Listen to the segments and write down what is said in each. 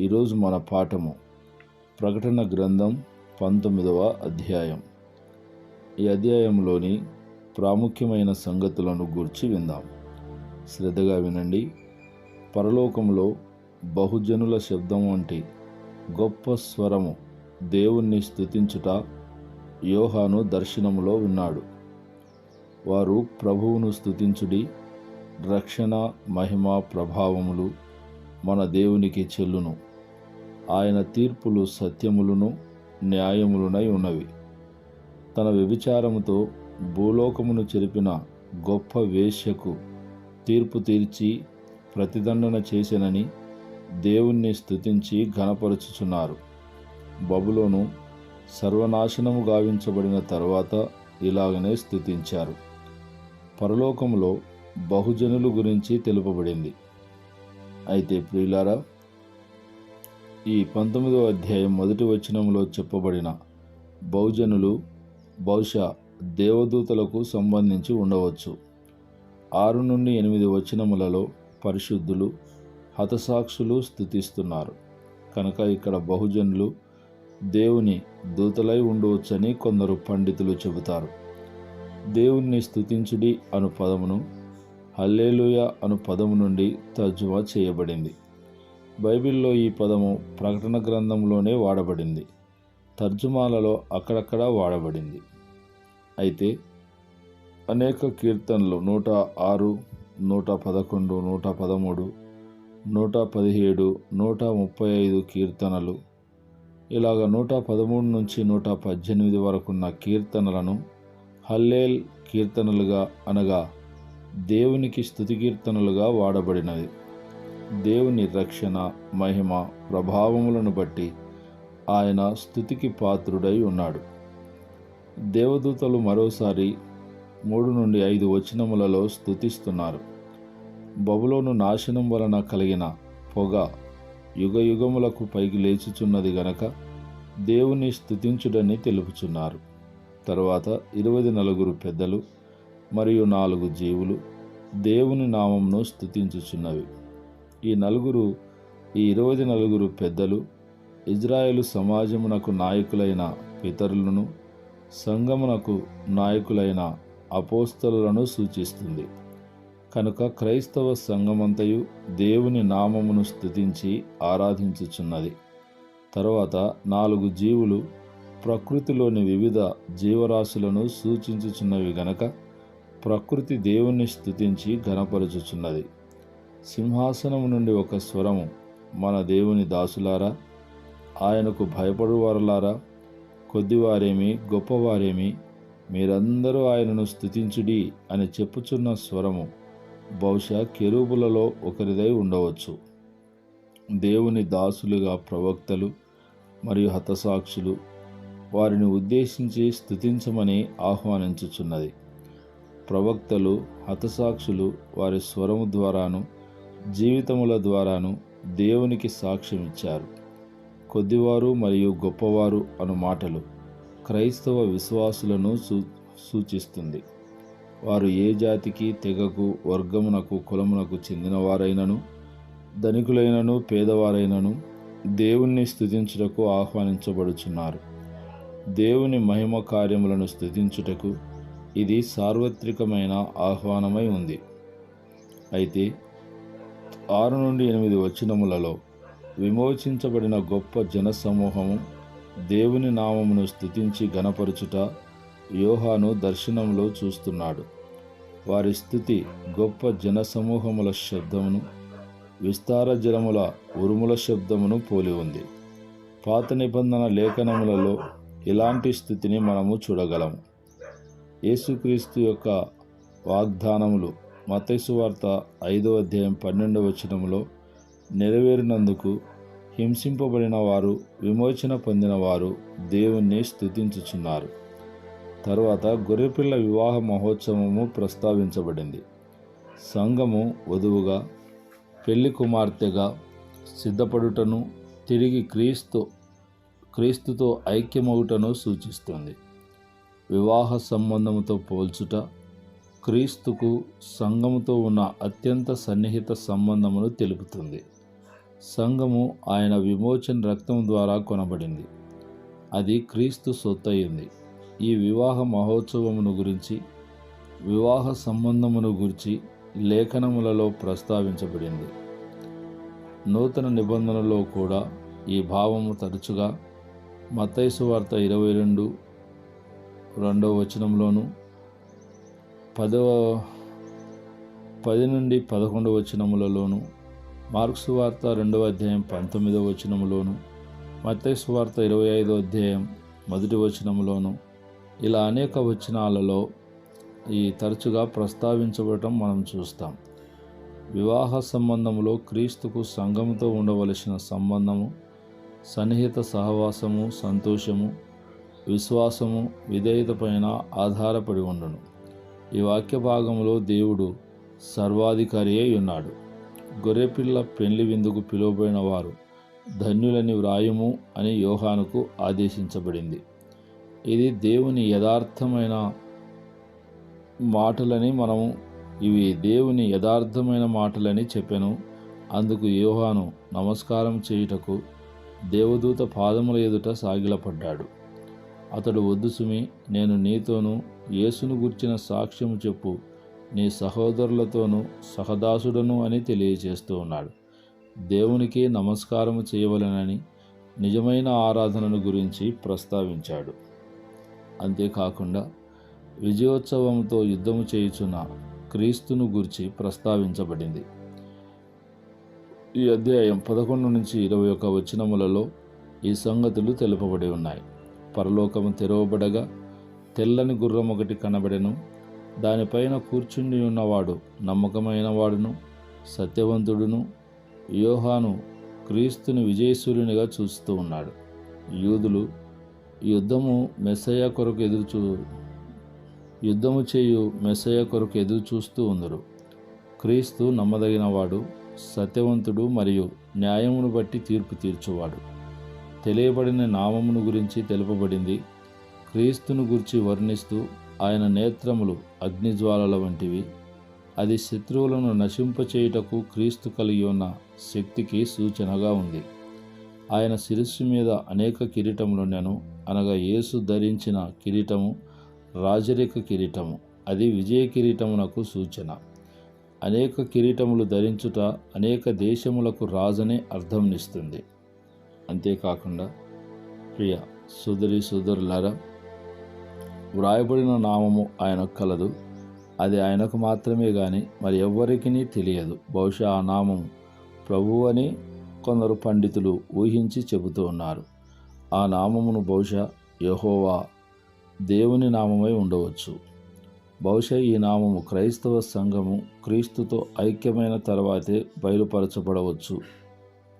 ఈరోజు మన పాఠము ప్రకటన గ్రంథం పంతొమ్మిదవ అధ్యాయం. ఈ అధ్యాయంలోని ప్రాముఖ్యమైన సంగతులను గూర్చి విందాం. శ్రద్ధగా వినండి. పరలోకంలో బహుజనుల శబ్దం వంటి గొప్ప స్వరము దేవుణ్ణి స్థుతించుట యోహాను దర్శనములో విన్నాడు వారు ప్రభువును స్థుతించుడి రక్షణ మహిమ ప్రభావములు మన దేవునికి చెల్లును. ఆయన తీర్పులు సత్యములను న్యాయములునై ఉన్నవి. తన వ్యభిచారముతో భూలోకమును చెరిపిన గొప్ప వేశ్యకు తీర్పు తీర్చి ప్రతిదండన చేసెనని దేవుణ్ణి స్థుతించి ఘనపరుచుచున్నారు. బబులోను సర్వనాశనము గావించబడిన తర్వాత ఇలాగనే స్థుతించారు పరలోకంలో బహుజనులు గురించి తెలుపబడింది. అయితే ప్రియులారా ఈ పంతొమ్మిదవ అధ్యాయం మొదటి వచనంలో చెప్పబడిన బహుజనులు బహుశా దేవదూతలకు సంబంధించి ఉండవచ్చు. ఆరు నుండి ఎనిమిది వచనములలో పరిశుద్ధులు హతసాక్షులు స్థుతిస్తున్నారు. కనుక ఇక్కడ బహుజనులు దేవుని దూతలై ఉండవచ్చని కొందరు పండితులు చెబుతారు. దేవుణ్ణి స్థుతించుడి అను పదమును హల్లేలుయ అను పదము నుండి తర్జుమా చేయబడింది. బైబిల్లో ఈ పదము ప్రకటన గ్రంథంలోనే వాడబడింది. తర్జుమాలలో అక్కడక్కడ వాడబడింది. అయితే అనేక కీర్తనలు నూట ఆరు నూట పదకొండు నూట పదమూడు నూట పదిహేడు నూట ముప్పై ఐదు కీర్తనలు ఇలాగ నూట పదమూడు నుంచి నూట పద్దెనిమిది వరకున్న కీర్తనలను హల్లేల్ కీర్తనలుగా అనగా దేవునికి స్థుతి కీర్తనలుగా వాడబడినది. దేవుని రక్షణ మహిమ ప్రభావములను బట్టి ఆయన స్థుతికి పాత్రుడై ఉన్నాడు. దేవదూతలు మరోసారి మూడు నుండి ఐదు వచనములలో స్థుతిస్తున్నారు బబులోను నాశనం వలన కలిగిన పొగ యుగ యుగములకు పైకి లేచుచున్నది గనక దేవుని స్థుతించుడని తెలుపుచున్నారు. తరువాత ఇరవై నలుగురు పెద్దలు మరియు నాలుగు జీవులు దేవుని నామంను స్థుతించుచున్నవి ఈ నలుగురు ఈ ఇరవై నలుగురు పెద్దలు ఇజ్రాయేలు సమాజమునకు నాయకులైన పితరులను సంగమునకు నాయకులైన అపోస్తలను సూచిస్తుంది. కనుక క్రైస్తవ సంఘమంతయు దేవుని నామమును స్థుతించి ఆరాధించుచున్నది. తర్వాత నాలుగు జీవులు ప్రకృతిలోని వివిధ జీవరాశులను సూచించుచున్నవి గనక ప్రకృతి దేవుణ్ణి స్థుతించి ఘనపరచుచున్నది. సింహాసనం నుండి ఒక స్వరము మన దేవుని దాసులారా ఆయనకు భయపడువారులారా కొద్దివారేమి గొప్పవారేమి మీరందరూ ఆయనను స్థుతించుడి అని చెప్పుచున్న స్వరము బహుశా కెరూబులలో ఒకరిదై ఉండవచ్చు. దేవుని దాసులుగా ప్రవక్తలు మరియు హతసాక్షులు వారిని ఉద్దేశించి స్థుతించమని ఆహ్వానించుచున్నది. ప్రవక్తలు హతసాక్షులు వారి స్వరము ద్వారాను జీవితముల ద్వారాను దేవునికి సాక్ష్యం ఇచ్చారు కొద్దివారు మరియు గొప్పవారు అను మాటలు క్రైస్తవ విశ్వాసులను సూ సూచిస్తుంది. వారు ఏ జాతికి తెగకు వర్గమునకు కులమునకు చెందినవారైనను ధనికులైనను పేదవారైనను దేవుణ్ణి స్థుతించుటకు ఆహ్వానించబడుచున్నారు. దేవుని మహిమ కార్యములను స్థుతించుటకు ఇది సార్వత్రికమైన ఆహ్వానమై ఉంది. అయితే ఆరు నుండి ఎనిమిది వచనములలో విమోచించబడిన గొప్ప జనసమూహము దేవుని నామమును స్థుతించి గణపరుచుట యోహాను దర్శనంలో చూస్తున్నాడు. వారి స్థుతి గొప్ప జనసమూహముల శబ్దమును విస్తార జలముల ఉరుముల శబ్దమును పోలి ఉంది. పాత నిబంధన లేఖనములలో ఇలాంటి స్థితిని మనము చూడగలము. యేసుక్రీస్తు యొక్క వాగ్దానములు మతైసు వార్త ఐదో అధ్యాయం పన్నెండవ వచనంలో నెరవేరినందుకు హింసింపబడిన వారు విమోచన పొందిన వారు దేవుణ్ణి స్తుతించుచున్నారు. తర్వాత గొర్రెపిల్ల వివాహ మహోత్సవము ప్రస్తావించబడింది. సంఘము వధువుగా పెళ్ళి కుమార్తెగా సిద్ధపడుటను తిరిగి క్రీస్తు క్రీస్తుతో ఐక్యమవుటను సూచిస్తుంది. వివాహ సంబంధముతో పోల్చుట క్రీస్తుకు సంఘముతో ఉన్న అత్యంత సన్నిహిత సంబంధమును తెలుపుతుంది. సంఘము ఆయన విమోచన రక్తం ద్వారా కొనబడింది. అది క్రీస్తు సొత్తయింది. ఈ వివాహ మహోత్సవమును గురించి వివాహ సంబంధమును గురించి లేఖనములలో ప్రస్తావించబడింది. నూతన నిబంధనలో కూడా ఈ భావము తరచుగా మతైసు వార్త ఇరవై రెండు రెండవ వచనంలోనూ పదవ పది నుండి పదకొండవ వచనములలోను మార్క్స్ వార్త రెండవ అధ్యాయం పంతొమ్మిదవ వచనములోను మతైసు వార్త ఇరవై ఐదో అధ్యాయం మొదటి వచనములోను ఇలా అనేక వచనాలలో ఈ తరచుగా ప్రస్తావించబడటం మనం చూస్తాం. వివాహ సంబంధములో క్రీస్తుకు సంఘముతో ఉండవలసిన సంబంధము సన్నిహిత సహవాసము సంతోషము విశ్వాసము విధేయత పైన ఆధారపడి ఉండును. ఈ వాక్య భాగంలో దేవుడు సర్వాధికారి అయి ఉన్నాడు. గొర్రెపిల్ల పెళ్ళి విందుకు పిలువబడిన వారు ధన్యులని వ్రాయుము అని యోహానుకు ఆదేశించబడింది. ఇది దేవుని యథార్థమైన మాటలని మనము ఇవి దేవుని యథార్థమైన మాటలని చెప్పాను. అందుకు యోహాను నమస్కారం చేయుటకు దేవదూత పాదముల ఎదుట సాగిలపడ్డాడు. అతడు వద్దు సుమి నేను నీతోనూ యేసును గుర్చిన సాక్ష్యము చెప్పు. నీ సహోదరులతోనూ సహదాసుడను అని తెలియజేస్తూ ఉన్నాడు. దేవునికి నమస్కారము చేయవలెనని నిజమైన ఆరాధనను గురించి ప్రస్తావించాడు. అంతేకాకుండా విజయోత్సవంతో యుద్ధము చేయుచున్న క్రీస్తును గురించి ప్రస్తావించబడింది. ఈ అధ్యాయం పదకొండు నుంచి ఇరవై ఒక్క వచనములలో ఈ సంగతులు తెలుపబడి ఉన్నాయి. పరలోకము తెరవబడగా తెల్లని గుర్రం ఒకటి కనబడెను. దానిపైన కూర్చుండి ఉన్నవాడు నమ్మకమైన వాడును సత్యవంతుడును. యోహాను క్రీస్తుని విజయసూర్యునిగా చూస్తూ ఉన్నాడు. యూదులు యుద్ధము మెస్సయ్య కొరకు ఎదురుచూ యుద్ధము చేయు మెస్సయ్య కొరకు ఎదురు చూస్తూ ఉందరు. క్రీస్తు నమ్మదగినవాడు సత్యవంతుడు మరియు న్యాయమును బట్టి తీర్పు తీర్చువాడు. తెలియబడిన నామమును గురించి తెలుపబడింది. క్రీస్తును గురించి వర్ణిస్తూ ఆయన నేత్రములు అగ్నిజ్వాలల వంటివి. అది శత్రువులను నశింపచేయుటకు క్రీస్తు కలిగి ఉన్న శక్తికి సూచనగా ఉంది. ఆయన శిరస్సు మీద అనేక కిరీటములున్నెను అనగా యేసు ధరించిన కిరీటము రాజరిక కిరీటము అది విజయ కిరీటమునకు సూచన. అనేక కిరీటములు ధరించుట అనేక దేశములకు రాజనే అర్థంనిస్తుంది అంతేకాకుండా ప్రియ సుదరి సుదరులారా వ్రాయబడిన నామము ఆయనకు కలదు అది ఆయనకు మాత్రమే కానీ మరి ఎవ్వరికీ తెలియదు. బహుశా ఆ నామం ప్రభువు అని కొందరు పండితులు ఊహించి చెబుతూ ఉన్నారు. ఆ నామమును బహుశా యహోవా దేవుని నామమై ఉండవచ్చు. బహుశా ఈ నామము క్రైస్తవ సంఘము క్రీస్తుతో ఐక్యమైన తర్వాతే బయలుపరచబడవచ్చు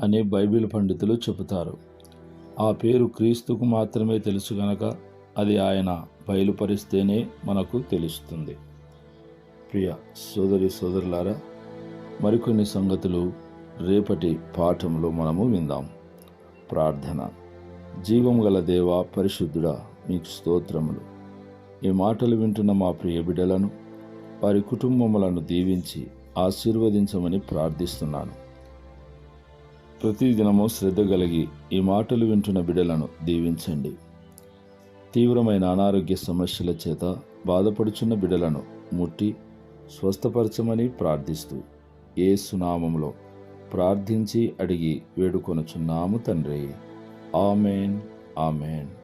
అని బైబిల్ పండితులు చెబుతారు. ఆ పేరు క్రీస్తుకు మాత్రమే తెలుసు గనక అది ఆయన బయలుపరిస్తేనే మనకు తెలుస్తుంది. ప్రియ సోదరి సోదరులారా మరికొన్ని సంగతులు రేపటి పాఠంలో మనము విందాం. ప్రార్థన. జీవం గల దేవ పరిశుద్ధుడా మీకు స్తోత్రములు. ఈ మాటలు వింటున్న మా ప్రియ బిడ్డలను వారి కుటుంబములను దీవించి ఆశీర్వదించమని ప్రార్థిస్తున్నాను. ప్రతిదినము శ్రద్ధ కలిగి ఈ మాటలు వింటున్న బిడ్డలను దీవించండి. తీవ్రమైన అనారోగ్య సమస్యల చేత బాధపడుచున్న బిడ్డలను ముట్టి స్వస్థపరచమని ప్రార్థిస్తూ ఏ సునామంలో ప్రార్థించి అడిగి వేడుకొనుచున్నాము తండ్రి. ఆమెన్. ఆమెన్.